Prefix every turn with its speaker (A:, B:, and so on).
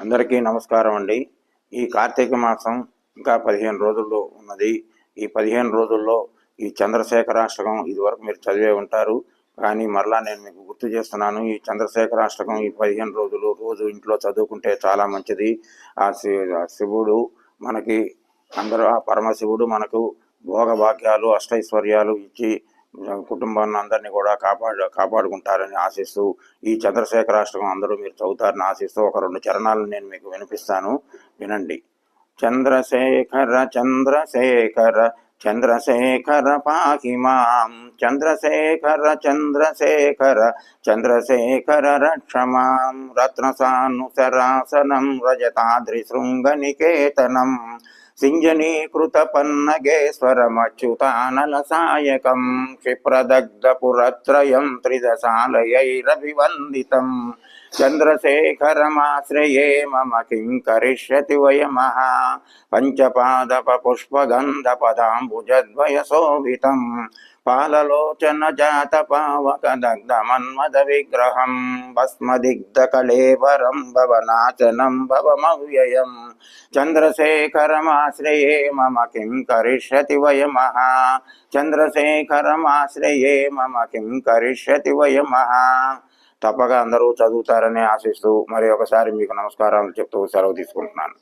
A: అందరికీ నమస్కారం అండి. ఈ కార్తీక మాసం ఇంకా పదిహేను రోజుల్లో ఉన్నది. ఈ పదిహేను రోజుల్లో ఈ చంద్రశేఖరాష్టకం ఇదివరకు మీరు చదివే ఉంటారు. కానీ మరలా నేను మీకు గుర్తు చేస్తున్నాను ఈ చంద్రశేఖరాష్టకం ఈ పదిహేను రోజులు రోజు ఇంట్లో చదువుకుంటే చాలా మంచిది. ఆ ఆ శివుడు మనకి అందరూ ఆ పరమశివుడు మనకు భోగభాగ్యాలు అష్టైశ్వర్యాలు ఇచ్చి కుటుంబాన్ని అందరినీ కూడా కాపాడు కాపాడుకుంటారని ఆశిస్తూ ఈ చంద్రశేఖరాష్టకం అందరూ మీరు చదువుతారని ఆశిస్తూ ఒక రెండు చరణాలను నేను మీకు వినిపిస్తాను. వినండి. చంద్రశేఖర చంద్రశేఖర చంద్రశేఖర పాహి మాం. చంద్రశేఖర చంద్రశేఖర చంద్రశేఖర రక్షమాం రత్నసానుసరాసనం రజతాద్రి శృంగనికేతనం సింజనీకృత పన్నగేశ్వరమచ్యుతానల సాయకం క్షిప్రదగ్ధపురత్రయం త్రిదశాలయైరభివందితం చంద్రశేఖరమాశ్రయే మమ కిం కరిష్యతి వయమః. పంచపాదప పుష్పగంధ పదాంబుజద్వయ శోభితం పాలలోచన జాత పావక దగ్ధమన్మద విగ్రహం భస్మదిగ్ధకళేవరం భవనాశనం భవమవ్యయం. చంద్రశేఖరమాశ్రయే మమ కిం కరిష్యతి వయమః. చంద్రశేఖరమాశ్రయే మమ కిం కరిష్యతి వయమః. తప్పగా అందరూ చదువుతారని ఆశిస్తూ మరి ఒకసారి మీకు నమస్కారాలు చెప్తూ సెలవు తీసుకుంటున్నాను.